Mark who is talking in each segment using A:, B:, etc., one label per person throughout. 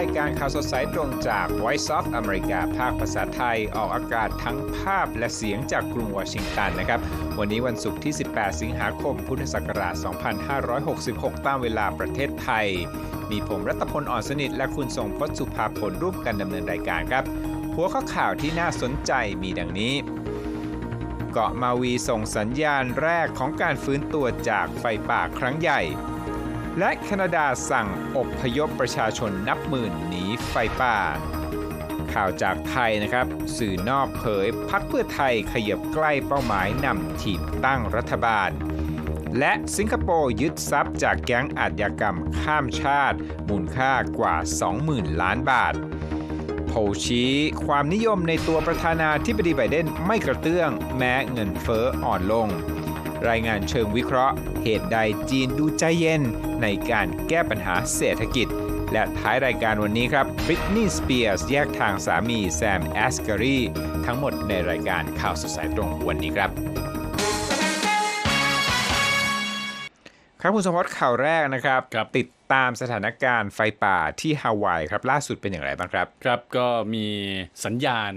A: วัสดีครับรายการข่าวสดสายตรงจาก Voice of America ภาคภาษาไทยออกอากาศทั้งภาพและเสียงจากกรุงวอชิงตันนะครับ วันนี้วันศุกร์ที่ 18 สิงหาคม พุทธศักราช 2566 ตามเวลาประเทศไทย มีผมรัตพลอ่อนสนิท และคุณทรงพจน์สุภาพลร่วมกันดำเนินรายการครับ หัวข้อข่าวที่น่าสนใจมีดังนี้เกาะมาวีส่งสัญญาณแรกของการฟื้นตัวจากไฟป่าครั้งใหญ่ และแคนาดาสั่งอบพยพประชาชนนับหมื่นหนีไฟป่า ข่าวจากไทยนะครับ สื่อนอกเผยพักเพื่อไทยขยับใกล้เป้าหมายนำทีมตั้งรัฐบาล และสิงคโปร์ยึดทรัพย์จากแก๊งอาชญากรรมข้ามชาติ มูลค่ากว่า 20,000 ล้านบาทโพลชี้ความนิยมในตัวประธานาธิบดีไบเดนไม่กระเตื้อง แม้เงินเฟ้ออ่อนลง รายงานเชิงวิเคราะห์ เหตุใดจีนดูใจเย็น ในการแก้ปัญหาเศรษฐกิจ และท้ายรายการวันนี้ครับบริตนีย์สเปียร์สแยกทางสามีแซมแอสการีทั้งหมดในรายการข่าวสดสายตรงวันนี้ครับครับคุณสมพศข่าวแรกนะครับ
B: ครับ
A: ติดตามสถานการณ์ไฟป่าที่ฮาวายครับล่าสุดเป็นอย่างไรบ้างครับ
B: ครับก็มีสัญญาณ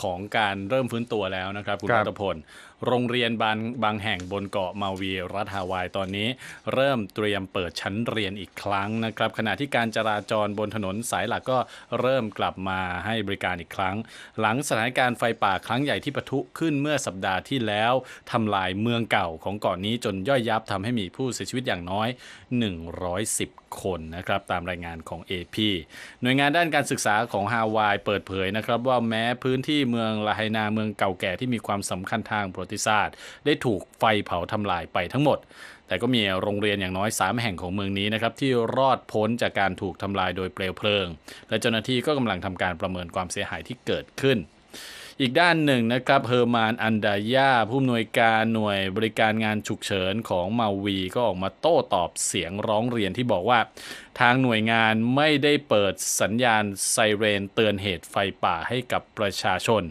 B: ของการเริ่มฟื้นตัวแล้วนะครับ คุณ
A: ครั
B: รับตพล โรงเรียนบางบางแห่งบนเกาะมาวีรัฐฮาวายตอนนี้ เริ่มเตรียมเปิดชั้นเรียนอีกครั้งนะครับ ขณะที่การจราจรบนถนนสายหลักก็เริ่มกลับมาให้บริการอีกครั้ง หลังสถานการณ์ไฟป่าครั้งใหญ่ที่ปะทุขึ้นเมื่อสัปดาห์ที่แล้วทำลายเมืองเก่าของเกาะนนี้จนย่อยยับทำให้มีผู้เสียชีวิตอย่างน้อย 110 คนนะครับตามรายงานของ AP หน่วยงานด้านการศึกษาของฮาวายเปิดเผยนะครับว่าแม้พื้นที่เมืองลาไฮนาเมืองเก่าแก่ที่มีความสำคัญทางประติศาสตร์ ได้ถูกไฟเผาทำลายไปทั้งหมด แต่ก็มีโรงเรียนอย่างน้อย 3 แห่งของเมืองนี้นะครับที่รอดพ้นจากการถูกทำลายโดยเปลวเพลิง และเจ้าหน้าที่ก็กำลังทำการประเมินความเสียหายที่เกิดขึ้นอีกด้านหนึ่งนะครับเฮอร์มานอันดายาผู้อำนวยการหน่วยบริการงานฉุกเฉินของมาวีก็ออกมาโต้ตอบเสียงร้องเรียนที่บอกว่า ทางหน่วยงานไม่ได้เปิดสัญญาณไซเรนเตือนเหตุไฟป่าให้กับประชาชน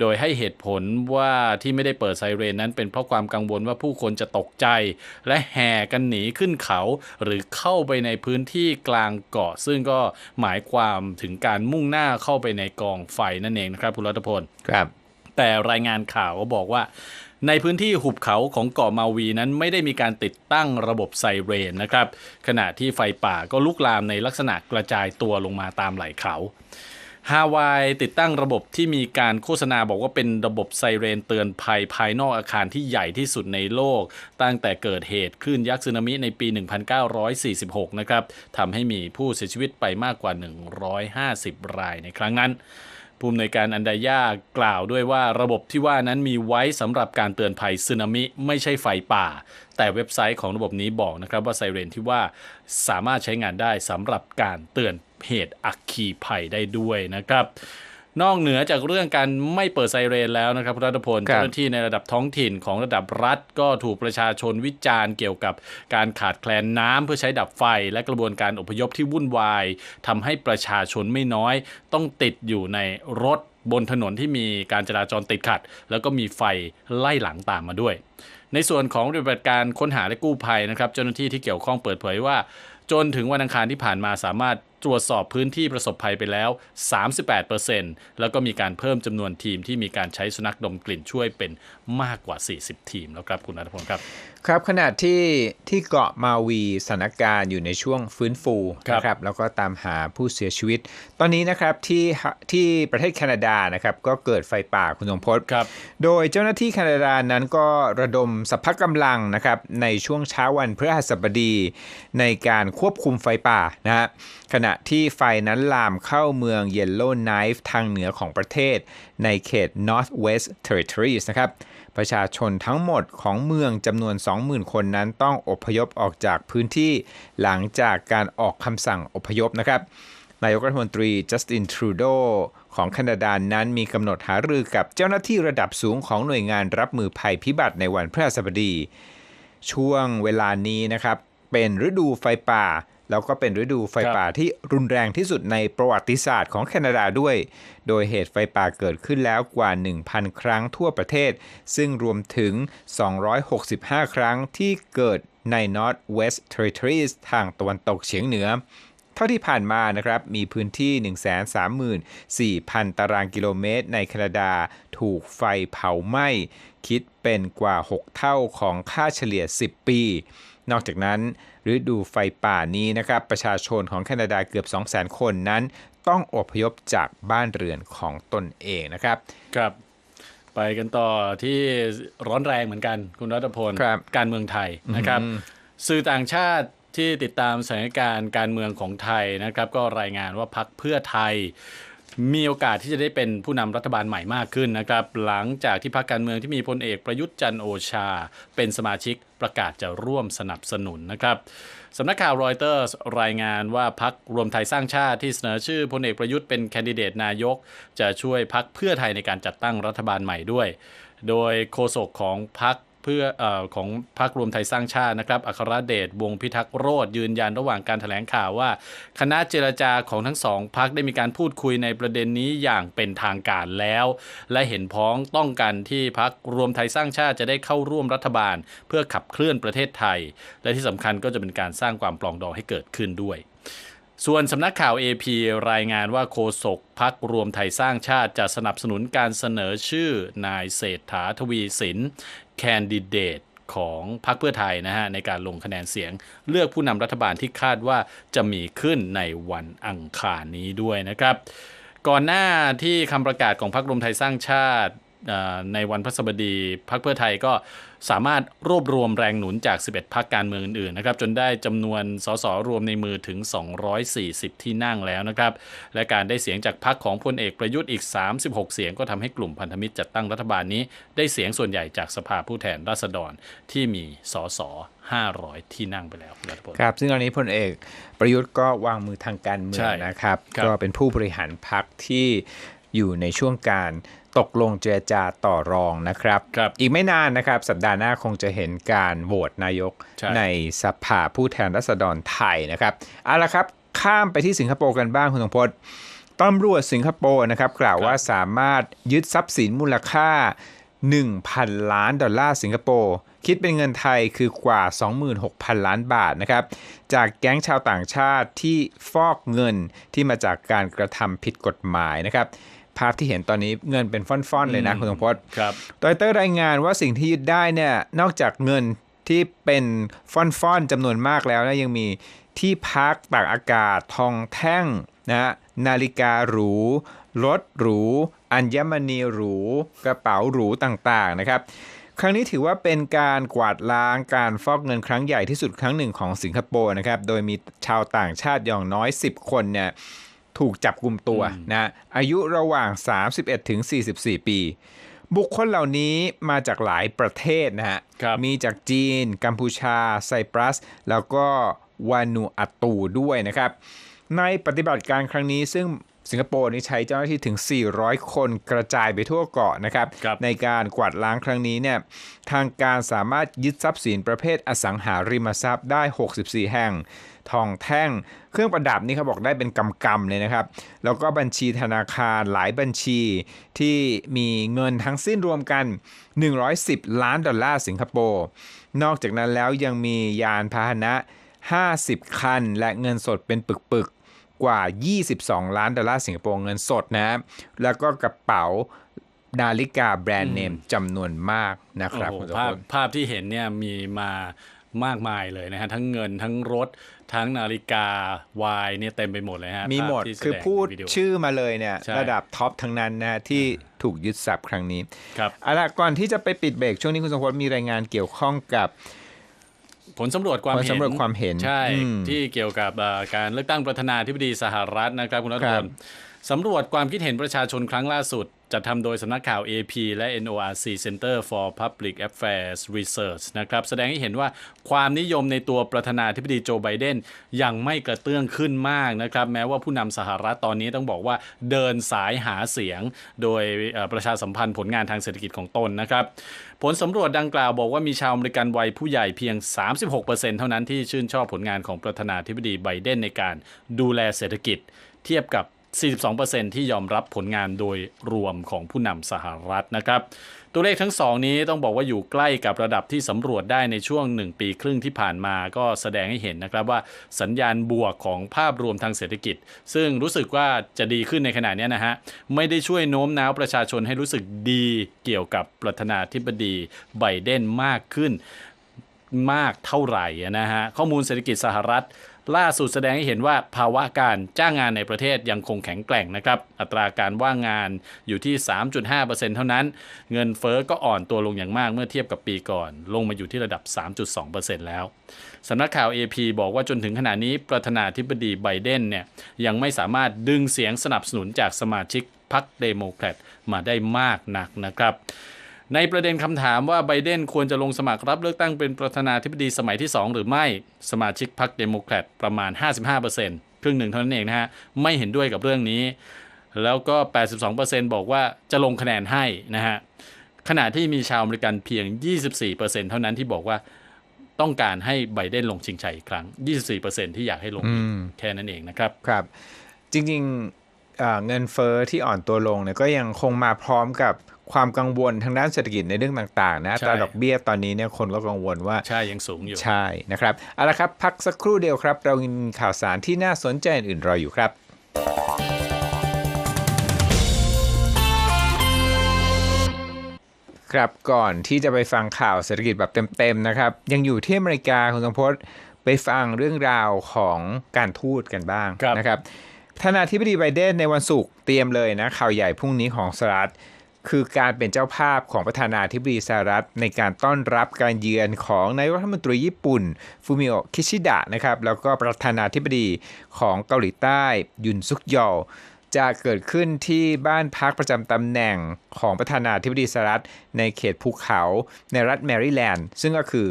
B: โดยให้เหตุผลว่าที่ไม่ได้เปิดไซเรนนั้นเป็นเพราะความกังวลว่าผู้คนจะตกใจ และแห่กันหนีขึ้นเขา หรือเข้าไปในพื้นที่กลางเกาะ ซึ่งก็หมายความถึงการมุ่งหน้าเข้าไปในกองไฟนั่นเองนะครับคุณรัตพล
A: ครับ
B: แต่รายงานข่าวก็บอกว่า ในพื้นที่หุบเขาของเกาะมาวีนั้นไม่ได้มีการติดตั้งระบบไซเรนนะครับ ขณะที่ไฟป่าก็ลุกลามในลักษณะกระจายตัวลงมาตามไหล่เขาฮาวายติดตั้งระบบที่มีการโฆษณาบอกว่าเป็นระบบไซเรนเตือนภัยภายนอกอาคารที่ใหญ่ที่สุดในโลก ตั้งแต่เกิดเหตุคลื่นยักษ์สึนามิในปี 1946 นะครับทำให้มีผู้เสียชีวิตไปมากกว่า 150 รายในครั้งนั้น ผู้อำนวยการอันดายากล่าวด้วยว่าระบบที่ว่านั้นมีไว้สำหรับการเตือนภัยสึนามิไม่ใช่ไฟป่า แต่เว็บไซต์ของระบบนี้บอกนะครับว่าไซเรนที่ว่าสามารถใช้งานได้สำหรับการเตือนเหตุอัคคีภัยได้ด้วยนะครับ นอกเหนือจากเรื่องการไม่เปิดไซเรนแล้วนะครับคุณรัตพล
A: ครับ
B: เจ้าหน้าที่ในระดับท้องถิ่นของระดับรัฐ ก็ถูกประชาชนวิจารณ์เกี่ยวกับการขาดแคลนน้ำเพื่อใช้ดับไฟ และกระบวนการอพยพที่วุ่นวายทำให้ประชาชนไม่น้อย ต้องติดอยู่ในรถบนถนนที่มีการจราจรติดขัด แล้วก็มีไฟไล่หลังตามมาด้วย ในส่วนของปฏิบัติการค้นหาและกู้ภัยนะครับ เจ้าหน้าที่ที่เกี่ยวข้องเปิดเผยว่า จนถึงวันอังคารที่ผ่านมาสามารถ ตรวจสอบพื้นที่ประสบภัยไปแล้ว 38%แล้วก็มีการเพิ่มจำนวนทีมที่มีการใช้สุนัขดมกลิ่นช่วยเป็นมากกว่า 40 ทีมแล้วครับคุณนัทพลครับ
A: ครับขณะที่ที่เกาะมาวีสถานการณ์อยู่ในช่วงฟื้นฟู
B: ครับ
A: นะครับแล้วก็ตามหาผู้เสียชีวิต ตอนนี้นะครับที่ฮะที่ประเทศแคนาดานะครับก็เกิดไฟป่าคุณสมพศ
B: ครับ
A: โดยเจ้าหน้าที่แคนาดานั้นก็ระดมสัพพะกำลังนะครับในช่วงเช้าวันพฤหัสบดีในการควบคุมไฟป่านะฮะขณะที่ไฟนั้นลามเข้าเมืองเยลโล่ไนฟ์ทางเหนือของประเทศในเขต Northwest Territories นะครับ ประชาชนทั้งหมดของเมืองจำนวน 20,000 คนนั้นต้องอพยพออกจากพื้นที่หลังจากการออกคำสั่งอพยพนะครับนายกรัฐมนตรีจัสตินทรูโดของแคนาดานั้นมีกำหนดหารือกับเจ้าหน้าที่ระดับสูงของหน่วยงานรับมือภัยพิบัติในวันพฤหัสบดี ช่วงเวลานี้นะครับ เป็นฤดูไฟป่า แล้วก็เป็นฤดูไฟป่าที่รุนแรงที่สุดในประวัติศาสตร์ของแคนาดาด้วย โดยเหตุไฟป่าเกิดขึ้นแล้วกว่า 1,000 ครั้งทั่วประเทศ ซึ่งรวมถึง 265 ครั้งที่เกิดใน Northwest Territories ทางตะวันตกเฉียงเหนือเท่าที่ผ่านมานะครับ มีพื้นที่ 134,000 ตารางกิโลเมตรในแคนาดาถูกไฟเผาไหม้ คิดเป็นกว่า 6 เท่าของค่าเฉลี่ย 10 ปี นอกจากนั้นฤดูไฟป่านี้นะครับประชาชนของแคนาดาเกือบ 200,000 คนนั้น ต้องอพยพจากบ้านเรือนของตนเองนะครับ
B: ครับไปกันต่อที่ร้อนแรงเหมือนกันคุณรัตพล
A: ครับ
B: การเมืองไทยนะครับ สื่อต่างชาติที่ติดตามสถานการณ์การเมืองของไทยนะครับ ก็รายงานว่าพักเพื่อไทย มีโอกาสที่จะได้เป็นผู้นำรัฐบาลใหม่มากขึ้นนะครับ หลังจากที่พรรคการเมืองที่มีพลเอกประยุทธ์จันโอชา เป็นสมาชิกประกาศจะร่วมสนับสนุนนะครับสำนักข่าวรอยเตอร์รายงานว่าพักรวมไทยสร้างชาติที่เสนอชื่อพลเอกประยุทธ์เป็นแคนดิเดตนายก จะช่วยพักเพื่อไทยในการจัดตั้งรัฐบาลใหม่ด้วย โดยโฆษกของพัก เพื่ออของพรรครวมไทยสร้างชาตินะครับ อัครเดชวงพิทักษ์โรธยืนยันระหว่างการถแถลงข่าวว่า คณะเจรจาของทั้งสองพักได้มีการพูดคุยในประเด็นนี้อย่างเป็นทางการแล้ว และเห็นพ้องต้องกันที่พักรวมไทยสร้างชาติจะได้เข้าร่วมรัฐบาล เพื่อขับเคลื่อนประเทศไทย และที่สำคัญก็จะเป็นการสร้างความปลองดองให้เกิดขึ้นด้วย ส่วนสำนักข่าว AP รายงานว่าโฆษกพักรวมไทยสร้างชาติจะสนับสนุนการเสนอชื่อนายเศรษฐาทวีสินแคนดิเดตของพรรคเพื่อไทยนะฮะในการลงคะแนนเสียง เลือกผู้นำรัฐบาลที่คาดว่าจะมีขึ้นในวันอังคารนี้ด้วยนะครับ ก่อนหน้าที่คำประกาศของพรรครวมไทยสร้างชาติ ในวันพฤหัสบดีพรรคเพื่อไทยก็สามารถรวบรวมแรงหนุนจาก 11พรรคการเมืองอื่นๆนะครับจนได้จำนวนสสรวมในมือถึง 240 ที่นั่งแล้วนะครับและการได้เสียงจากพรรคของพลเอกประยุทธ์อีก 36 เสียงก็ทำให้กลุ่มพันธมิตรจัดตั้งรัฐบาลนี้ ได้เสียงส่วนใหญ่จากสภาผู้แทนราษฎรที่มีสส500 ที่นั่งไปแล้วคุณรัฐพล
A: ครับ ซึ่งตอนนี้พลเอกประยุทธ์ก็วางมือทางการเมือ
B: ใช่
A: งนะครับ
B: ครับ
A: ก็เป็นผู้บริหารพักที่อยู่ในช่วงการ ตกลงเจรจาต่อรองนะครับ
B: ครับ
A: อีกไม่นานนะครับ สัปดาห์หน้าคงจะเห็นการโหวตนายก
B: ใช่
A: ในสภาผู้แทนราษฎรไทยนะครับเอาละครับ ข้ามไปที่สิงคโปร์กันบ้างคุณสงพจน์ตำรวจสิงคโปร์นะครับ กล่าวว่าสามารถยึดทรัพย์สินมูลค่า 1,000 ล้านดอลลาร์สิงคโปร์คิดเป็นเงินไทยคือกว่า 26,000 ล้านบาทนะครับ จากแก๊งชาวต่างชาติที่ฟอกเงินที่มาจากการกระทำผิดกฎหมายนะครับ ภาพที่เห็นตอนนี้เงินเป็นฟ่อนๆเลยนะคุณสมพศ
B: ครับ
A: รอยเตอร์รายงานว่าสิ่งที่ยึดได้เนี่ยนอกจากเงินที่เป็นฟ่อนๆจำนวนมากแล้วนะยังมีที่พักตากอากาศทองแท่งนะนาฬิกาหรูรถหรู อัญมณีหรู กระเป๋าหรูต่างๆนะครับ ครั้งนี้ถือว่าเป็นการกวาดล้างการฟอกเงินครั้งใหญ่ที่สุดครั้งหนึ่งของสิงคโปร์นะครับ โดยมีชาวต่างชาติอย่างน้อย 10 คนเนี่ย ถูกจับกลุ่มตัวนะอายุระหว่าง 31ถึง44 ปี บุคคลเหล่านี้มาจากหลายประเทศนะฮะ
B: ครับ
A: มีจากจีน กัมพูชา ไซปรัส แล้วก็วานูอาตูด้วยนะครับ ในปฏิบัติการครั้งนี้ซึ่งสิงคโปร์นี่ใช้เจ้าหน้าที่ถึง 400 คนกระจายไปทั่วเกาะนะครับ
B: ครับ
A: ในการกวาดล้างครั้งนี้เนี่ยทางการสามารถยึดทรัพย์สินประเภทอสังหาริมทรัพย์ได้ 64 แห่ง ทองแท่ง เครื่องประดับนี่เขาบอกได้เป็นกำๆเลยนะครับ แล้วก็บัญชีธนาคารหลายบัญชีที่มีเงินทั้งสิ้นรวมกัน 110 ล้านดอลลาร์สิงคโปร์ นอกจากนั้นแล้วยังมียานพาหนะ 50 คัน และเงินสดเป็นปึกๆ กว่า 22 ล้านดอลลาร์สิงคโปร์เงินสดนะแล้วก็กระเป๋านาฬิกาแบรนด์เนมจำนวนมากนะครับ
B: โอ้โห
A: คุณสุ
B: ภาพ
A: พล
B: ภาพที่เห็นเนี่ยมีมามากมายเลยนะฮะทั้งเงินทั้งรถ ทั้งนาฬิกาวายเนี่ยเต็มไปหมดเลยฮะ
A: มีหมด
B: ภาพที่แส
A: คือพูด
B: ในวิดีโชื่
A: อมาเลยเนี่ย
B: ใช่
A: ระดับท็อปทั้งนั้นนะที่ถูกยึดทรัพย์ครั้งนี้
B: ครับ
A: เอาละก่อนที่จะไปปิดเบรกช่วงนี้คุณสมพลมีรายงานเกี่ยวข้องกับ
B: ผลสำรวจความ
A: ผล
B: เห็น
A: สำรวจความเห็น
B: ใช่
A: อืม
B: ที่เกี่ยวกับเอ่อการเลือกตั้งประธานาธิบดีสหรัฐนะครับคุณรัฐ
A: ค
B: พ
A: รับ
B: ล สำรวจความคิดเห็นประชาชนครั้งล่าสุด จัดทำโดยสำนักข่าว AP และ NORC Center for Public Affairs Research นะครับ แสดงให้เห็นว่าความนิยมในตัวประธานาธิบดีโจไบเดนยังไม่กระเตื้องขึ้นมากนะครับ แม้ว่าผู้นำสหรัฐตอนนี้ต้องบอกว่าเดินสายหาเสียง โดยประชาสัมพันธ์ผลงานทางเศรษฐกิจของตนนะครับ ผลสำรวจดังกล่าวบอกว่ามีชาวอเมริกันวัยผู้ใหญ่เพียง 36%เท่านั้นที่ชื่นชอบผลงานของประธานาธิบดีไบเดนในการดูแลเศรษฐกิจ เทียบกับ 42%ที่ยอมรับผลงานโดยรวมของผู้นำสหรัฐนะครับ ตัวเลขทั้งสองนี้ต้องบอกว่าอยู่ใกล้กับระดับที่สำรวจได้ในช่วง 1 ปีครึ่งที่ผ่านมาก็แสดงให้เห็นนะครับว่าสัญญาณบวกของภาพรวมทางเศรษฐกิจ ซึ่งรู้สึกว่าจะดีขึ้นในขณะนี้นะฮะ ไม่ได้ช่วยโน้มน้าวประชาชนให้รู้สึกดีเกี่ยวกับประธานาธิบดีไบเดนมากขึ้นมากเท่าไหร่นะฮะ ข้อมูลเศรษฐกิจสหรัฐ ล่าสุดแสดงให้เห็นว่าภาวะการจ้างงานในประเทศยังคงแข็งแกร่งนะครับ อัตราการว่างงานอยู่ที่ 3.5%เท่านั้น เงินเฟอ้อก็อ่อนตัวลงอย่างมากเมื่อเทียบกับปีก่อน ลงมาอยู่ที่ระดับ 3.2%แล้วสำนักข่าว AP บอกว่าจนถึงขณะนี้ประธานาธิบดีไบเดนเนี่ยยังไม่สามารถดึงเสียงสนับสนุนจากสมาชิกพรรคเดโมแครตมาได้มากนักนะครับ ในประเด็นคำถามว่าไบเดนควรจะลงสมัครรับเลือกตั้งเป็นประธานาธิบดีสมัยที่ 2 หรือไม่ สมาชิกพรรคเดโมแครตประมาณ 55%ครึ่งหนึ่งเท่านั้นเองนะฮะ ไม่เห็นด้วยกับเรื่องนี้ แล้วก็ 82%บอกว่าจะลงคะแนนให้นะฮะ ขณะที่มีชาวอเมริกันเพียง 24%เท่านั้นที่บอกว่าต้องการให้ไบเดนลงชิงชัยอีกครั้ง 24%ที่อยากให้ลงอีกแค่นั้นเองนะครับ
A: ครับ จริงๆเอ่อเงินเฟอ้อที่อ่อนตัวลงเนี่ยก็ยังคงมาพร้อมกับ ความกังวลทางด้านเศรษฐกิจในเรื่องต่างๆนะอัตรา
B: ใช่
A: ดอกเบี้ยตอนนี้เนี่ยคนก็กังวลว่า
B: ใช่ ยังสูงอยู่
A: ใช่นะครับเอาละครับ พักสักครู่เดียวครับ เรามีข่าวสารที่น่าสนใจอื่นๆรออยู่ครับครับก่อนที่จะไปฟังข่าวเศรษฐกิจแบบเต็มๆนะครับ ยังอยู่ที่อเมริกาคุณสมพศไปฟังเรื่องราวของการทูตกันบ้าง
B: ครับ
A: นะครับท่านาธิบดีไบเดนในวันศุกร์เตรียมเลยนะข่าวใหญ่พรุ่งนี้ของสหรัฐ คือการเป็นเจ้าภาพของประธานาธิบดีสหรัฐ ในการต้อนรับการเยือนของนายกรัฐมนตรีญี่ปุ่นฟูมิโอะคิชิดะนะครับแล้วก็ประธานาธิบดีของเกาหลีใต้ยุนซุกยอลจะเกิดขึ้นที่บ้านพักประจำตำแหน่งของประธานาธิบดีสหรัฐ ในเขตภูเขาในรัฐแมริแลนด์ซึ่งก็คือ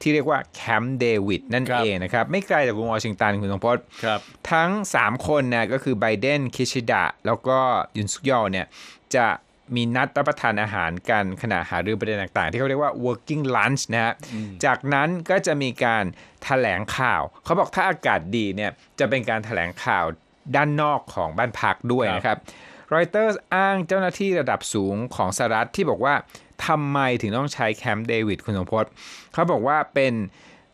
A: ที่เรียกว่าแคมป์เดวิดนั่น
B: ครับ
A: เองนะครับ ไม่ไกลจากกรุงวอชิงตันคุณสมพศ
B: ครับ
A: ทั้ง 3 คนนะก็คือไบเดนคิชิดะ แล้วก็ยุนซุกยอลเนี่ยจะ มีนัดรับประทานอาหารกันขณะหารือประเด็นต่างๆ ที่เขาเรียกว่า working lunch นะฮะจากนั้นก็จะมีการแถลงข่าว เขาบอกถ้าอากาศดีเนี่ยจะเป็นการแถลงข่าวด้านนอกของบ้านพักด้วยนะครับรอยเตอร์อ้างเจ้าหน้าที่ระดับสูงของสหรัฐที่บอกว่าทำไมถึงต้องใช้แคมป์เดวิดคุณสมพศเขาบอกว่าเป็น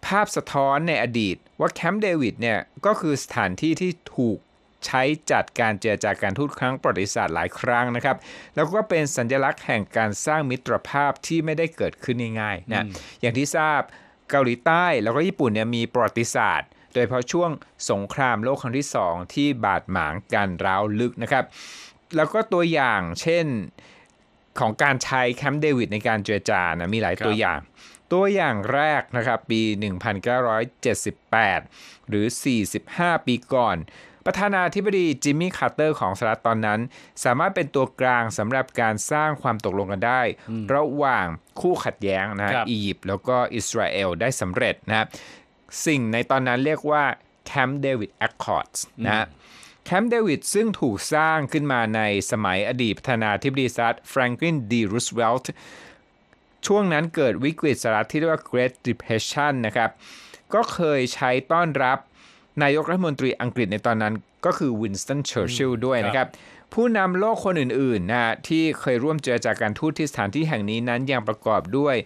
A: ภาพสะท้อนในอดีตว่าแคมป์เดวิดเนี่ยก็คือสถานที่ที่ถูก ใช้จัดการเจรจาการทูตครั้งประวัติศาสตร์หลายครั้งนะครับ แล้วก็เป็นสัญลักษณ์แห่งการสร้างมิตรภาพที่ไม่ได้เกิดขึ้นง่ายๆนะอย่างที่ทราบเกาหลีใต้แล้วก็ญี่ปุ่นเนี่ยมีประวัติศาสตร์ โดยเฉพาะช่วงสงครามโลกครั้งที่ 2 ที่บาดหมางกันร้าวลึกนะครับ แล้วก็ตัวอย่างเช่นของการใช้แคมป์เดวิดในการเจรจานะมีหลาย
B: ครับ
A: ตัวอย่าง ตัวอย่างแรกนะครับ ปี 1978 หรือ 45 ปีก่อน ประธานาธิบดีจิมมี่คาร์เตอร์ของสหรัฐตอนนั้น สามารถเป็นตัวกลางสำหรับการสร้างความตกลงกันได้ ระหว่างคู่ขัดแย้งนะฮะ
B: ครับ
A: อียิปต์แล้วก็อิสราเอลได้สำเร็จนะครับสิ่งในตอนนั้นเรียกว่า Camp David Accords นะฮะแคมป์เดวิดซึ่งถูกสร้างขึ้นมาในสมัยอดีตประธานาธิบดีสหรัฐแฟรงคลินดีรูสเวลต์ช่วงนั้นเกิดวิกฤตสหรัฐที่เรียกว่า Great Depression นะครับ ก็เคยใช้ต้อนรับ นายกรัฐมนตรีอังกฤษในตอนนั้นก็คือวินสตันเชอร์ชิลด้วยนะครับ ผู้นำโลกคนอื่นๆนะฮะที่เคยร่วมเจรจาการทูตที่สถานที่แห่งนี้นั้นยังประกอบด้วย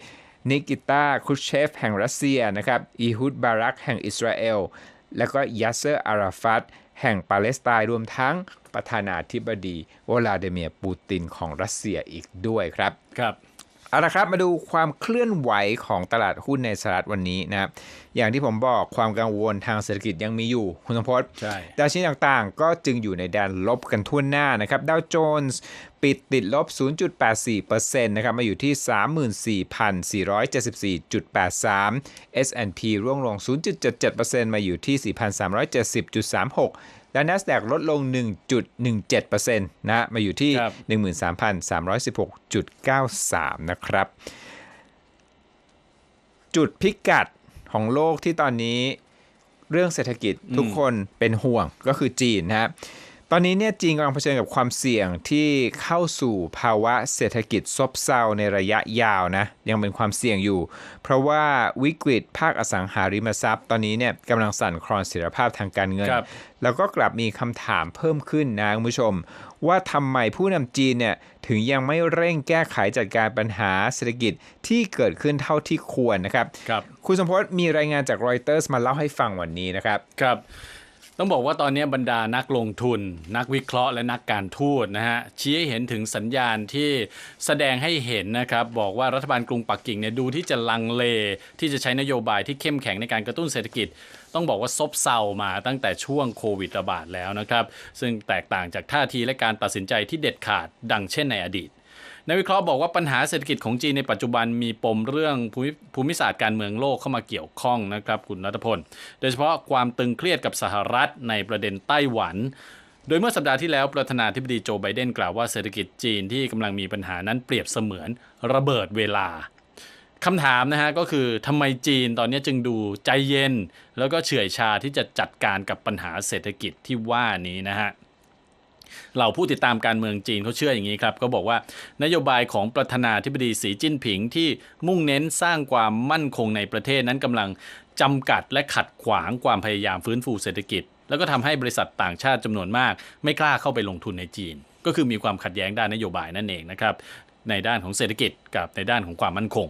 A: นิกิตาครุชเชฟแห่งรัสเซียนะครับอีฮุดบารักแห่งอิสราเอล แล้วก็ยาเซอร์อาราฟัตแห่งปาเลสไตน์รวมทั้งประธานาธิบดีวลาดิเมียร์ปูตินของรัสเซียอีกด้วยครับ
B: ครับ
A: เอาละครับมาดูความเคลื่อนไหวของตลาดหุ้นในสหรัฐวันนี้นะครับอย่างที่ผมบอกความกังวลทางเศรษฐกิจยังมีอยู่ คุณสมพศ
B: ใช่
A: ดัชนีต่างๆ ก็จึงอยู่ในแดนลบกันทั่วหน้านะครับดาวโจนส์ปิดติดลบ 0.84%นะครับมาอยู่ที่ 34,474.83 S&P ร่วงลง 0.77%มาอยู่ที่ 4,370.36 และ NASDAQ ลดลง 1.17%นะฮะมาอยู่ที่
B: ครับ
A: 13,316.93 นะครับ จุดพิกัดของโลกที่ตอนนี้เรื่องเศรษฐกิจทุกคนเป็นห่วงก็คือจีนนะฮะ ตอนนี้เนี่ยจีนกำลังเผชิญกับความเสี่ยงที่เข้าสู่ภาวะเศรษฐกิจซบเซาในระยะยาวนะยังเป็นความเสี่ยงอยู่ เพราะว่าวิกฤตภาคอสังหาริมทรัพย์ ตอนนี้เนี่ยกำลังสั่นคลอนเสถียรภาพทางการเงิน
B: ครับ
A: แล้วก็กลับมีคำถามเพิ่มขึ้นนะคุณผู้ชม ว่าทำไมผู้นำจีนเนี่ยถึงยังไม่เร่งแก้ไขจัดการปัญหาเศรษฐกิจที่เกิดขึ้นเท่าที่ควรนะครับ
B: ครับ
A: คุณสมพศมีรายงานจากรอยเตอร์สมาเล่าให้ฟังวันนี้นะครับ
B: ครับ ต้องบอกว่าตอนนี้บรรดานักลงทุน นักวิเคราะห์และนักการทูตนะฮะชี้ให้เห็นถึงสัญญาณที่แสดงให้เห็นนะครับ บอกว่ารัฐบาลกรุงปักกิ่งเนี่ยดูที่จะลังเล ที่จะใช้นโยบายที่เข้มแข็งในการกระตุ้นเศรษฐกิจ ต้องบอกว่าซบเซามาตั้งแต่ช่วงโควิดระบาดแล้วนะครับ ซึ่งแตกต่างจากท่าทีและการตัดสินใจที่เด็ดขาดดังเช่นในอดีต นักวิเคราะห์บอกว่าปัญหาเศรษฐกิจของจีนในปัจจุบันมีปมเรื่องภูมิศาสตร์การเมืองโลกเข้ามาเกี่ยวข้องนะครับคุณรัตพล โดยเฉพาะความตึงเครียดกับสหรัฐในประเด็นไต้หวันโดยเมื่อสัปดาห์ที่แล้วประธานาธิบดีโจไบเดนกล่าวว่าเศรษฐกิจจีนที่กำลังมีปัญหานั้นเปรียบเสมือนระเบิดเวลาคำถามนะฮะก็คือทำไมจีนตอนนี้จึงดูใจเย็น แล้วก็เฉื่อยชาที่จะจัดการกับปัญหาเศรษฐกิจที่ว่านี้นะฮะ เราผู้ติดตามการเมืองจีนเขาเชื่ออย่างนี้ครับเขาบอกว่านโยบายของประธานาธิบดีสีจิ้นผิงที่มุ่งเน้นสร้างความมั่นคงในประเทศนั้นกำลังจำกัดและขัดขวางความพยายามฟื้นฟูเศรษฐกิจ แล้วก็ทำให้บริษัทต่างชาติจำนวนมาก ไม่กล้าเข้าไปลงทุนในจีน ก็คือมีความขัดแย้งด้านนโยบายนั่นเองนะครับในด้านของเศรษฐกิจกับในด้านของความมั่นคง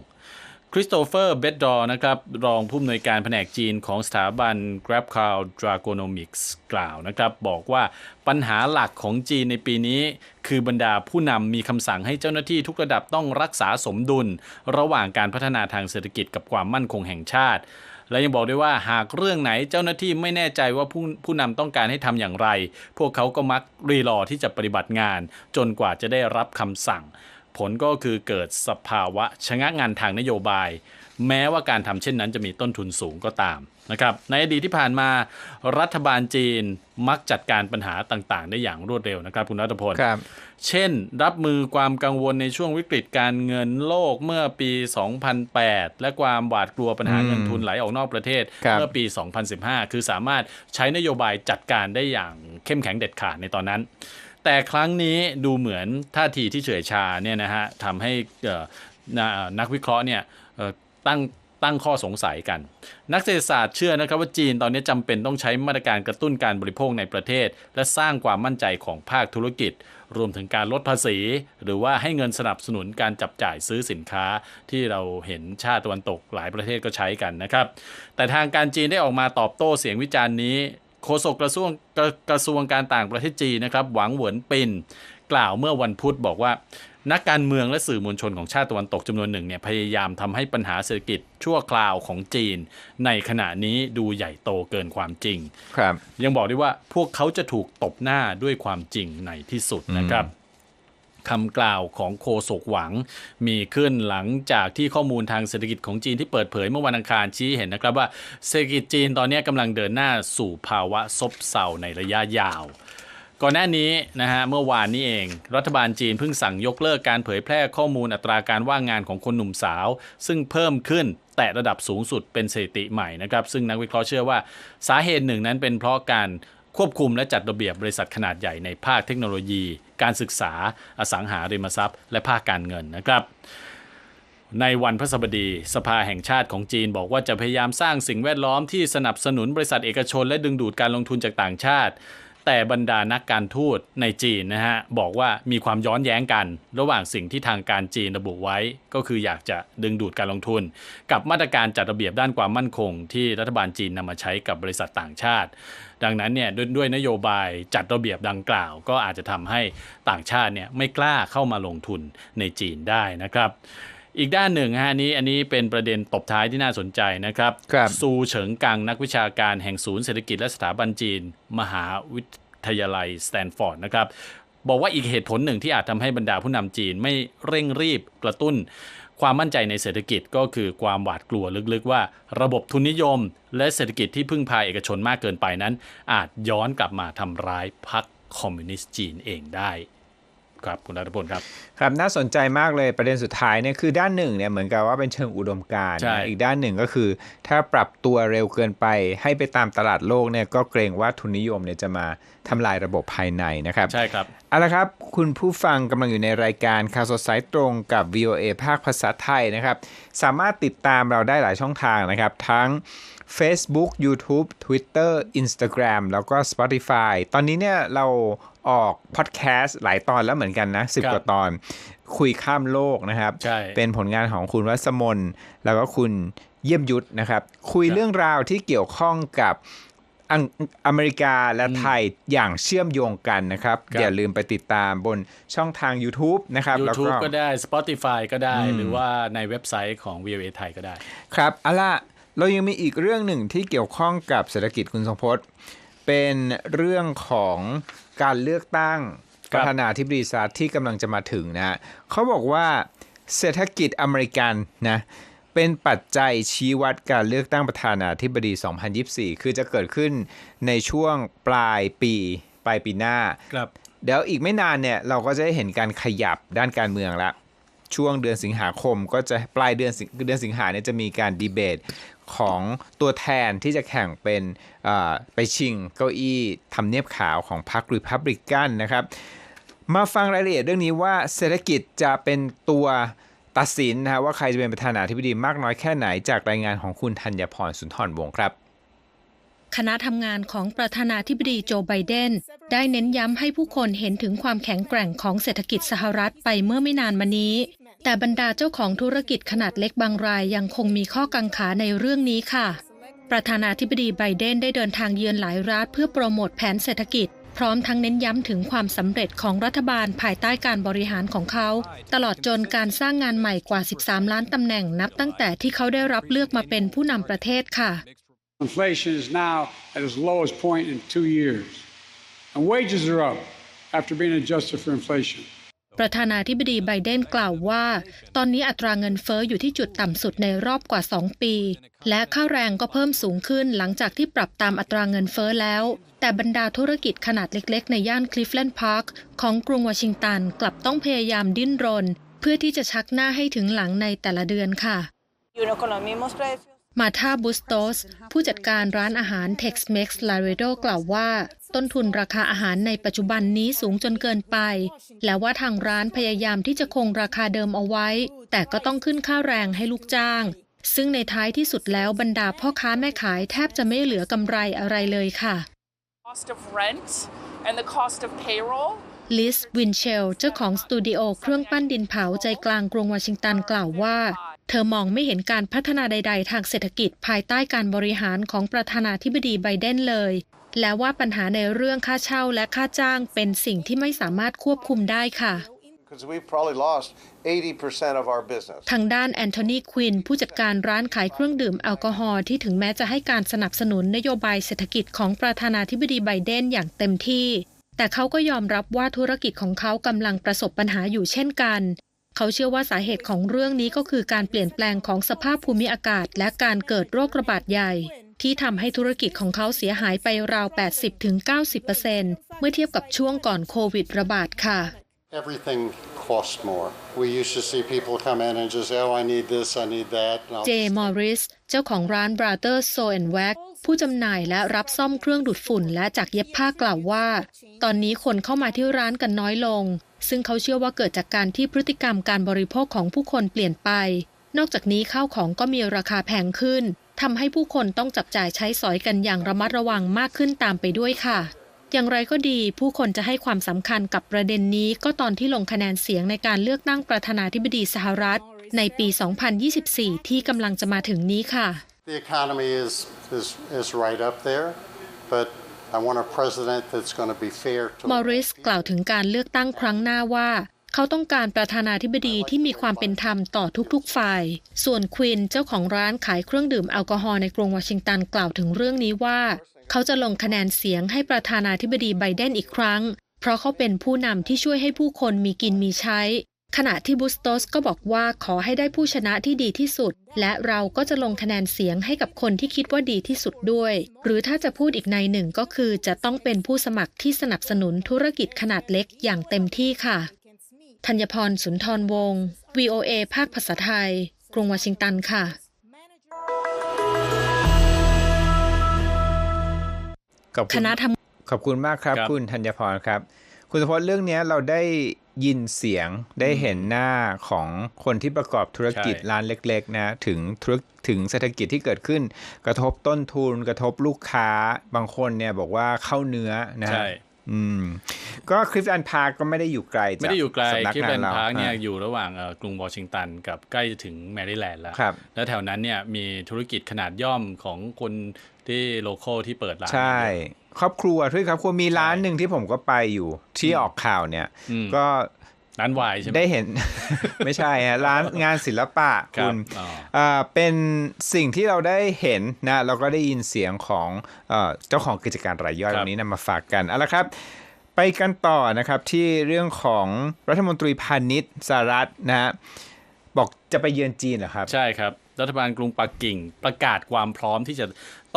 B: คริสโตเฟอร์เบดดอร์นะครับรองผู้อำนวยการแผนกจีนของสถาบัน Grab c o w Dragonomics กล่าวนะครับบอกว่าปัญหาหลักของจีนในปีนี้ คือบรรดาผู้นำมีคำสั่งให้เจ้าหน้าที่ทุกระดับต้องรักษาสมดุล ระหว่างการพัฒนาทางเศรษฐกิจกับความมั่นคงแห่งชาติ และยังบอกด้วยว่าหากเรื่องไหนเจ้าหน้าที่ไม่แน่ใจว่าผู้ผู้นำต้องการให้ทำอย่างไร พวกเขาก็มักรีรอที่จะปฏิบัติงาน จนกว่าจะได้รับคำสั่ง ผลก็คือเกิดสภาวะชะงักงานทางนโยบาย แม้ว่าการทำเช่นนั้นจะมีต้นทุนสูงก็ตามนะครับในอดีตที่ผ่านมารัฐบาลจีนมักจัดการปัญหาต่างๆ ได้อย่างรวดเร็วนะครับ คุณรัตพล
A: ครับ
B: เช่น รับมือความกังวลในช่วงวิกฤตการเงินโลกเมื่อปี 2008 และความหวาดกลัวปัญหา
A: อืม
B: เงินทุนไหลออกนอกประเทศ
A: ครับ
B: เมื่อปี 2015 คือสามารถใช้นโยบายจัดการได้อย่างเข้มแข็งเด็ดขาดในตอนนั้น แต่ครั้งนี้ดูเหมือนท่าทีที่เฉื่อยชาเนี่ยนะฮะทำให้นักวิเคราะห์เนี่ยตั้งตั้งข้อสงสัยกัน นักเศรษฐศาสตร์เชื่อนะครับว่าจีนตอนนี้จำเป็นต้องใช้มาตรการกระตุ้นการบริโภคในประเทศ และสร้างความมั่นใจของภาคธุรกิจ รวมถึงการลดภาษี หรือว่าให้เงินสนับสนุนการจับจ่ายซื้อสินค้าที่เราเห็นชาติตะวันตกหลายประเทศก็ใช้กันนะครับ แต่ทางการจีนได้ออกมาตอบโต้เสียงวิจารณ์นี้ โฆษกกระทรวงกระกระทรวงการต่างประเทศจีนนะครับ หวังเหวินปินกล่าวเมื่อวันพุธบอกว่า นักการเมืองและสื่อมวลชนของชาติตะวันตกจำนวนหนึ่งเนี่ยพยายามทำให้ปัญหาเศรษฐกิจชั่วคราวของจีน ในขณะนี้ดูใหญ่โตเกินความจริง
A: ครับ
B: ยังบอกได้ว่าพวกเขาจะถูกตบหน้าด้วยความจริงในที่สุดนะครับ คำกล่าวของโคศกหวัง มีขึ้นหลังจากที่ข้อมูลทางเศรษฐกิจของจีนที่เปิดเผยเมื่อวันอังคารชี้เห็นนะครับว่าเศรษฐกิจจีนตอนนี้กำลังเดินหน้าสู่ภาวะซบเซาในระยะยาวก่อนหน้านี้นะฮะเมื่อวานนี้เอง รัฐบาลจีนเพิ่งสั่งยกเลิกการเผยแพร่ข้อมูลอัตราการว่างงานของคนหนุ่มสาว ซึ่งเพิ่มขึ้นแตะระดับสูงสุดเป็นสถิติใหม่นะครับซึ่งนักวิเคราะห์เชื่อว่าสาเหตุหนึ่งนั้นเป็นเพราะการควบคุมและจัดระเบียบบริษัทขนาดใหญ่ในภาคเทคโนโลยี การศึกษาอสังหาริมทรัพย์ และภาคการเงินนะครับในวันพฤหัสบดีสภาแห่งชาติของจีนบอกว่าจะพยายามสร้างสิ่งแวดล้อมที่สนับสนุนบริษัทเอกชนและดึงดูดการลงทุนจากต่างชาติ แต่บรรดานักการทูตในจีนนะฮะบอกว่ามีความย้อนแย้งกัน ระหว่างสิ่งที่ทางการจีนระบุไว้ ก็คืออยากจะดึงดูดการลงทุน กับมาตรการจัดระเบียบด้านความมั่นคง ที่รัฐบาลจีนนำมาใช้กับบริษัทต่างชาติ ดังนั้นเนี่ยด้วยด้วยนโยบายจัดระเบียบดังกล่าว ก็อาจจะทำให้ต่างชาติเนี่ยไม่กล้าเข้ามาลงทุนในจีนได้นะครับ อีกด้านหนึ่งฮะอันนี้อันนี้เป็นประเด็นตบท้ายที่น่าสนใจนะครับ
A: ครับ
B: ซูเฉิงกังนักวิชาการแห่งศูนย์เศรษฐกิจและสถาบันจีน มหาวิทยาลัยสแตนฟอร์ดนะครับบอกว่าอีกเหตุผลหนึ่งที่อาจทำให้บรรดาผู้นำจีนไม่เร่งรีบกระตุ้น ความมั่นใจในเศรษฐกิจก็คือความหวาดกลัวลึกๆ ว่าระบบทุนนิยม และเศรษฐกิจที่พึ่งพาเอกชนมากเกินไปนั้น อาจย้อนกลับมาทำร้ายพรรคคอมมิวนิสต์จีนเองได้ ครับคุณรัฐพลครับ
A: ครับน่าสนใจมากเลยประเด็นสุดท้ายเนี่ยคือด้านหนึ่งเนี่ยเหมือนกับว่าเป็นเชิงอุดมการณ์
B: ใช่
A: นะอีกด้านหนึ่งก็คือ ถ้าปรับตัวเร็วเกินไป ให้ไปตามตลาดโลกเนี่ยก็เกรงว่าทุนนิยมเนี่ยจะมาทำลายระบบภายในนะครับ
B: ใช่ครับ
A: เอาละครับ คุณผู้ฟังกำลังอยู่ในรายการข่าวสดสายตรงกับ VOA ภาคภาษาไทยนะครับ สามารถติดตามเราได้หลายช่องทางนะครับ ทั้ง Facebook YouTube Twitter Instagram แล้วก็ Spotify ตอนนี้เนี่ยเราออกพอดแคสต์หลายตอนแล้วเหมือนกันนะ
B: ครั
A: 10
B: บ
A: กว่าตอนคุยข้ามโลกนะครับ
B: ใช่
A: เป็นผลงานของคุณวัสมนแล้วก็คุณเยี่ยมยุทธนะครับ คุย
B: ครับ
A: เรื่องราวที่เกี่ยวข้องกับ อังอเมริกาและไทยอย่างเชื่อมโยงกันนะครับ
B: ครับ
A: อย่าลืมไปติดตามบนช่องทาง YouTube นะครับแล้ว
B: YouTube
A: ก็
B: ก็ได้ Spotify ก็ได้หรือว่าในเว็บไซต์ของ VOA ไทยก็ได้
A: ครับเอาล่ะเรายังมีอีกเรื่องหนึ่งที่เกี่ยวข้องกับเศรษฐกิจคุณทรงพจน์ เป็นเรื่องของการเลือกตั้ง
B: ครั
A: ป
B: บ
A: ระธานาธิบดีสหรัฐที่กำลังจะมาถึงนะฮะเขาบอกว่าเศรษฐกิจอเมริกันนะ เป็นปัจจัยชี้วัดการเลือกตั้งประธานาธิบดี 2024 คือจะเกิดขึ้นในช่วงปลายปีปลายปีหน้า
B: ครับ
A: เดี๋ยวอีกไม่นานเนี่ยเราก็จะได้เห็นการขยับด้านการเมืองละช่วงเดือนสิงหาคมก็จะปลายเดือนสิงเดือนสิงหาเนี่ยจะมีการดีเบตของตัวแทนที่จะแข่งเป็นเอ่อไปชิงเก้าอี้ทำเนียบขาวของพรรครีพับลิกันนะครับ มาฟังรายละเอียดเรื่องนี้ว่าเศรษฐกิจจะเป็นตัว ตัดสินนะว่าใครจะเป็นประธานาธิบดีมากน้อยแค่ไหนจากรายงานของคุณธัญพรสุนทรวงศ์ครับ
C: คณะทำงานของประธานาธิบดีโจไบเดน ได้เน้นย้ำให้ผู้คนเห็นถึงความแข็งแกร่งของเศรษฐกิจสหรัฐไปเมื่อไม่นานมานี้ แต่บรรดาเจ้าของธุรกิจขนาดเล็กบางรายยังคงมีข้อกังขาในเรื่องนี้ค่ะ ประธานาธิบดีไบเดนได้เดินทางเยือนหลายรัฐเพื่อโปรโมทแผนเศรษฐกิจ พร้อมทั้งเน้นย้ำถึงความสำเร็จของรัฐบาลภายใต้การบริหารของเขา ตลอดจนการสร้างงานใหม่กว่า 13 ล้านตำแหน่งนับตั้งแต่ที่เขาได้รับเลือกมาเป็นผู้นำประเทศค่ะ
D: Inflation is now at its lowest point in two years. And wages are up after being adjusted for inflation.
C: ประธานาธิบดีไบเดนกล่าวว่า ตอนนี้อัตราเงินเฟ้ออยู่ที่จุดต่ำสุดในรอบกว่า 2 ปี และค่าแรงก็เพิ่มสูงขึ้นหลังจากที่ปรับตามอัตราเงินเฟ้อแล้ว แต่บรรดาธุรกิจขนาดเล็กๆ ในย่านคลิฟแลนด์พาร์คของกรุงวอชิงตันกลับต้องพยายามดิ้นรน เพื่อที่จะชักหน้าให้ถึงหลังในแต่ละเดือนค่ะ
E: y uno con los mismos precios.
C: มาธาบุสโตส ผู้จัดการร้านอาหาร Tex-Mex Laredo กล่าวว่า ต้นทุนราคาอาหารในปัจจุบันนี้สูงจนเกินไป และว่าทางร้านพยายามที่จะคงราคาเดิมเอาไว้ แต่ก็ต้องขึ้นค่าแรงให้ลูกจ้าง ซึ่งในท้ายที่สุดแล้วบรรดาพ่อค้าแม่ขายแทบจะไม่เหลือกำไรอะไรเลยค่ะ
F: cost of rent and the cost of payroll.
C: ลิสวินเชลเจ้าของสตูดิโอเครื่องปั้นดินเผาใจกลางกรุงวอชิงตันกล่าวว่า เธอมองไม่เห็นการพัฒนาใด ๆ ทางเศรษฐกิจภายใต้การบริหารของประธานาธิบดีไบเดนเลย และว่าปัญหาในเรื่องค่าเช่าและค่าจ้างเป็นสิ่งที่ไม่สามารถควบคุมได้ค่ะ
G: Because we've probably lost 80% of our business.
C: ทางด้านแอนโทนีควินผู้จัดการร้านขายเครื่องดื่มแอลกอฮอล์ที่ถึงแม้จะให้การสนับสนุนนโยบายเศรษฐกิจของประธานาธิบดีไบเดนอย่างเต็มที่ แต่เขาก็ยอมรับว่าธุรกิจของเขากำลังประสบปัญหาอยู่เช่นกัน เขาเชื่อว่าสาเหตุของเรื่องนี้ก็คือการเปลี่ยนแปลงของสภาพภูมิอากาศ และการเกิดโรคระบาดใหญ่ ที่ทำให้ธุรกิจของเขาเสียหายไปราว 80-90%เมื่อเทียบกับช่วงก่อนโควิดระบาดค่ะ
H: Everything costs more. We used to see people come in and just say, oh, I need this, I need that. and I'll
C: เจมอริส เจ้าของร้าน Brothers So and Wax ผู้จำหน่ายและรับซ่อมเครื่องดูดฝุ่นและจากเย็บผ้ากล่าวว่า ตอนนี้คนเข้ามาที่ร้านกันน้อยลง ซึ่งเขาเชื่อว่าเกิดจากการที่พฤติกรรมการบริโภคของผู้คนเปลี่ยนไป นอกจากนี้ข้าวของก็มีราคาแพงขึ้นทำให้ผู้คนต้องจับจ่ายใช้สอยกันอย่างระมัดระวังมากขึ้นตามไปด้วยค่ะ อย่างไรก็ดี ผู้คนจะให้ความสำคัญกับประเด็นนี้ก็ตอนที่ลงคะแนนเสียงในการเลือกตั้งประธานาธิบดีสหรัฐ ในปี 2024 ที่กำลังจะมาถึงนี้ค่ะ
H: The economy is, is, is right up there, but
C: มอริสกล่าวถึงการเลือกตั้งครั้งหน้าว่า เขาต้องการประธานาธิบดีที่มีความเป็นธรรมต่อทุกๆ ฝ่าย ส่วนควินเจ้าของร้านขายเครื่องดื่มแอลกอฮอล์ในกรุงวอชิงตันกล่าวถึงเรื่องนี้ว่า เขาจะลงคะแนนเสียงให้ประธานาธิบดีไบเดนอีกครั้ง เพราะเขาเป็นผู้นำที่ช่วยให้ผู้คนมีกินมีใช้ ขณะที่บุสโตสก็บอกว่าขอให้ได้ผู้ชนะที่ดีที่สุด และเราก็จะลงคะแนนเสียงให้กับคนที่คิดว่าดีที่สุดด้วย หรือถ้าจะพูดอีกในหนึ่งก็คือจะต้องเป็นผู้สมัครที่สนับสนุนธุรกิจขนาดเล็กอย่างเต็มที่ค่ะธัญพรสุนทรวงศ์ VOA ภาคภาษาไทย กรุงวอชิงตันค่ะ
A: ขอบ
C: ค
A: คุณ
C: ณะทำ
A: ขอบคุณมากครับ
B: ครับ
A: คุณธัญพรครับ คุณสมพศเรื่องเนี้ยเราได้ยินเสียงได้เห็นหน้าของคนที่ประกอบธุรกิจ
B: ใช่
A: ร้านเล็ก ๆ นะถึงธุรถึงเศรษฐกิจที่เกิดขึ้น กระทบต้นทุน กระทบลูกค้าบางคนเนี่ยบอกว่าเข้าเนื้อนะฮะ
B: ใช่
A: อืมก็คลิฟแอนพาร์ก็ไม่ได้อยู่ไกลจาก
B: ไม่ได้อยู่ไกล
A: สำนัก
B: คลิฟ
A: งา
B: แลน
A: น
B: ด์
A: เรา
B: พาร์คเนี่ย
A: อะ
B: อยู่ระหว่างเอ่อกรุงวอชิงตันกับใกล้จะถึงแมริแลนด์แล้ว
A: ครับ
B: แล้วแถวนั้นเนี่ยมีธุรกิจขนาดย่อมของคนที่โลโก้ที่เปิดร้าน
A: ใช่
B: เยอะ
A: ครอบครัวด้วยครับครัวมีร้านหนึ่งที่ผมก็ไปอยู่ที่ออกข่าวเนี่ย
B: อืม
A: ก็
B: ร้านวายใช่ไหม
A: ได้เห็น ไม่ใช่ฮะร้านงานศิลปะ
B: ครั
A: คุ
B: บ
A: ณ
B: อ๋อ
A: อ่าเป็นสิ่งที่เราได้เห็นนะเราก็ได้ยินเสียงของเออเจ้าของกิจการรายย่อย
B: ครับ
A: วันนี้นำมาฝากกันเอาละครับไปกันต่อนะครับที่เรื่องของรัฐมนตรีพาณิชย์สหรัฐนะฮะบอกจะไปเยือนจีนเหรอครับ
B: ใช่ครับ รัฐบาลกรุงปักกิ่งประกาศความพร้อมที่จะ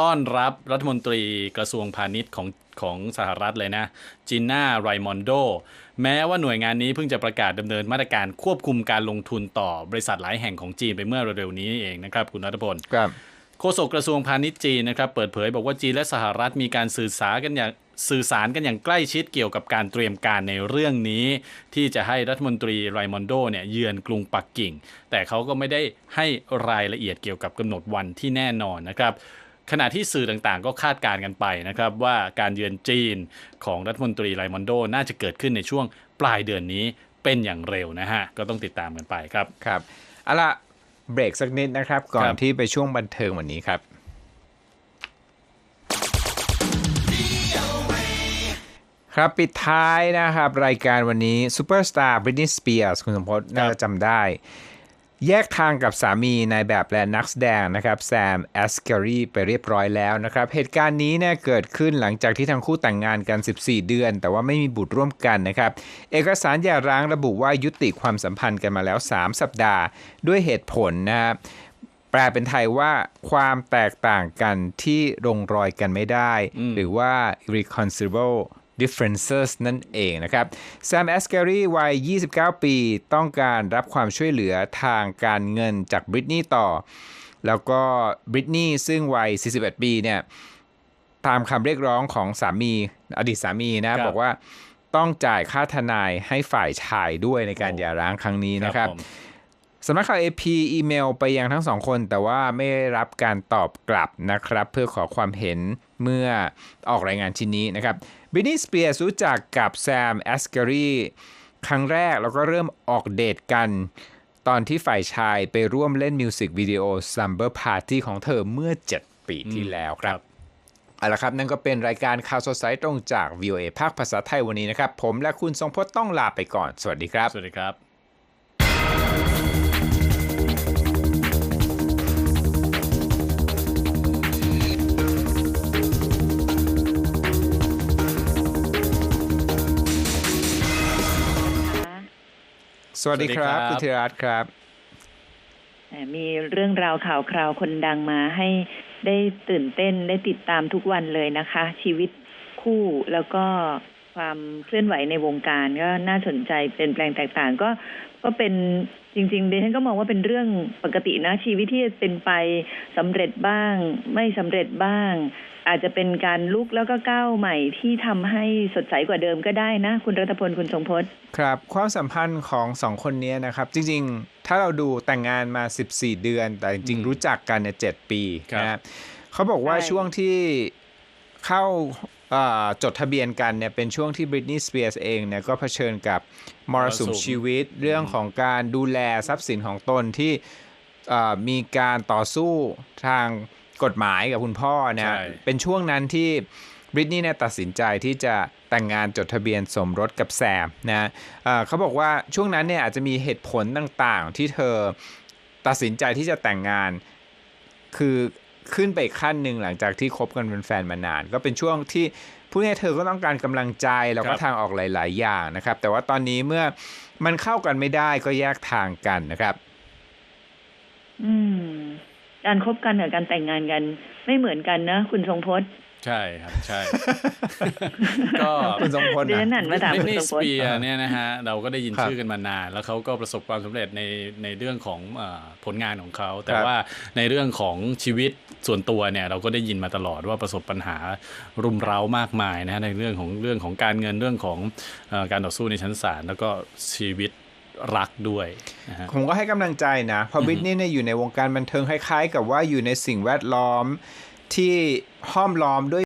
B: ต้อนรับรัฐมนตรีกระทรวงพาณิชย์ของของสหรัฐเลยนะจีน่าไรมอนโดแม้ว่าหน่วยงานนี้เพิ่งจะประกาศดำเนินมาตรการควบคุมการลงทุนต่อบริษัทหลายแห่งของจีนไปเมื่อเร็วๆนี้เองนะครับ คุณนัทพล
A: ครับ
B: โฆษกกระทรวงพาณิชย์จีนนะครับเปิดเผยบอกว่าจีนและสหรัฐมีการสื่อสารกันอย่างสื่อสารกันอย่างใกล้ชิดเกี่ยวกับการเตรียมการในเรื่องนี้ ที่จะให้รัฐมนตรีไรมอนโดเนี่ยเยือนกรุงปักกิ่ง แต่เขาก็ไม่ได้ให้รายละเอียดเกี่ยวกับกำหนดวันที่แน่นอนนะครับ ขณะที่สื่อต่างๆ ก็คาดการณ์กันไปนะครับว่าการเยือนจีนของรัฐมนตรีไรมอนโดน่าจะเกิดขึ้นในช่วงปลายเดือนนี้เป็นอย่างเร็วนะฮะ ก็ต้องติดตามกันไปครับ
A: ครับเอาละเบรกสักนิดนะครับ ก่อน
B: ครับ
A: ที่ไปช่วงบันเทิงวันนี้ครับครับ ปิดท้ายนะครับ รายการวันนี้ซูเปอร์สตาร์บริตนีย์สเปียร์สคุณสมพศน่าจะจำได้ แยกทางกับสามีนายแบบและนักแสดงนะครับแซมแอสเกอรีไปเรียบร้อยแล้วนะครับเหตุการณ์นี้เนี่ยเกิดขึ้นหลังจากที่ทั้งคู่แต่งงานกัน 14 เดือน แต่ว่าไม่มีบุตรร่วมกันนะครับเอกสารหย่าร้างระบุว่ายุติความสัมพันธ์กันมาแล้ว 3 สัปดาห์ ด้วยเหตุผลนะครับแปลเป็นไทยว่าความแตกต่างกันที่ลงรอยกันไม่ได้ หรือว่า reconcilable differences นั่นเองนะครับแซมแอสเกอรีวัย 29 ปีต้องการรับความช่วยเหลือทางการเงินจากบริตนีย์ต่อ แล้วก็บริตนีย์ซึ่งวัย 41 ปีเนี่ยตามคำเรียกร้องของสามีอดีตสามีนะ
B: ครับ
A: บอกว่าต้องจ่ายค่าทนายให้ฝ่ายชายด้วยในการหย่าร้างครั้งนี้นะครับ
B: ผม
A: สำนักข่าว AP อีเมลไปยังทั้งสองคน แต่ว่าไม่ได้รับการตอบกลับนะครับ เพื่อขอความเห็นเมื่อออกรายงานชิ้นนี้นะครับ บินนี่สเปียร์รู้จักกับแซมแอสเกอรีครั้งแรกแล้วก็เริ่มออกเดทกัน ตอนที่ฝ่ายชายไปร่วมเล่นมิวสิกวิดีโอ Slumber Party ของเธอเมื่อ 7 ปีที่แล้วครับเอาละครับ นั่นก็เป็นรายการข่าวสดสายตรงจาก VOA ภาคภาษาไทยวันนี้นะครับ ผมและคุณทรงพจน์ต้องลาไปก่อน สวัสดีครับ
B: สวัสดีครับ
A: สวัสดีครับ
B: สวัสดีครับ
A: คุณธีรรัตน์ครับ
I: แหมมีเรื่องราวข่าวคราวคนดังมาให้ได้ตื่นเต้นได้ติดตามทุกวันเลยนะคะ ชีวิตคู่แล้วก็ความเคลื่อนไหวในวงการก็น่าสนใจเปลี่ยนแปลงแตกต่างก็ก็เป็นจริงๆดิฉันก็มองว่าเป็นเรื่องปกตินะชีวิตที่จะเป็นไปสำเร็จบ้าง ไม่สำเร็จบ้าง อาจจะเป็นการลุกแล้วก็ก้าวใหม่ที่ทำให้สดใสกว่าเดิมก็ได้นะ คุณรัตพลคุณทรงพจน์
A: ครับความสัมพันธ์ของสองคนนี้นะครับ จริง ๆ ถ้าเราดูแต่งงานมา 14 เดือน แต่จริงๆรู้จักกันเนี่ย7ปี
B: ครับ
A: นะเขาบอกว่า
I: ใช่
A: ช่วงที่เข้าอ่าจดทะเบียนกันเนี่ยเป็นช่วงที่บริตนีย์สเปียร์สเองเนี่ยก็เผชิญกับมรสุม
B: มรสุม
A: ชีวิตเรื่องของการดูแลทรัพย์สินของตนที่อ่ามีการต่อสู้ทาง กฎหมายกับคุณพ่อเนะ
B: ใช่
A: เป็นช่วงนั้นที่บริตนีย์เนี่ยตัดสินใจที่จะแต่งงานจดทะเบียนสมรสกับแซมนะเอ่อเขาบอกว่าช่วงนั้นเนี่ยอาจจะมีเหตุผลต่างๆ ที่เธอตัดสินใจที่จะแต่งงานคือขึ้นไปอีกขั้นหนึ่งหลังจากที่คบกันเป็นแฟนมานาน ก็เป็นช่วงที่ผู้นี้ยเธอก็ต้องการกำลังใจแล้วก็
B: ครับ
A: ทางออกหลาย ๆ อย่างนะครับ แต่ว่าตอนนี้เมื่อมันเข้ากันไม่ได้ก็แยกทางกันนะครับ
I: อืม การคบกันกับการแต่งงานกัน ไม่เหมือนกันนะ คุณทรงพจน์
B: ใช่ครับใช่ ก็
A: คุณทรงพล
I: เดือน
A: นะ
I: นั้นมาถาม
B: บ
I: คุณ
B: ริ
I: ท
B: ท
I: รง
B: ส
I: พล
B: เปียร์เนี่ยนะฮะเราก็ได้ยิน
A: ครับ
B: ชื่อกันมานาน แล้วเขาก็ประสบความสำเร็จในในเรื่องของเออผลงานของเขา แต่
A: ครับ
B: ว่าในเรื่องของชีวิตส่วนตัวเนี่ยเราก็ได้ยินมาตลอดว่าประสบปัญหารุมเร้ามากมายนะในเรื่องของเรื่องของการเงินเรื่องของเออการต่อสู้ในชั้นศาลแล้วก็ชีวิต รักด้วยนะฮะ
A: ผมก็ให้กำลังใจนะเพราะบิทนี่เนี่ยอยู่ในวงการบันเทิงคล้ายๆ กับว่าอยู่ในสิ่งแวดล้อมที่ห้อมล้อมด้วย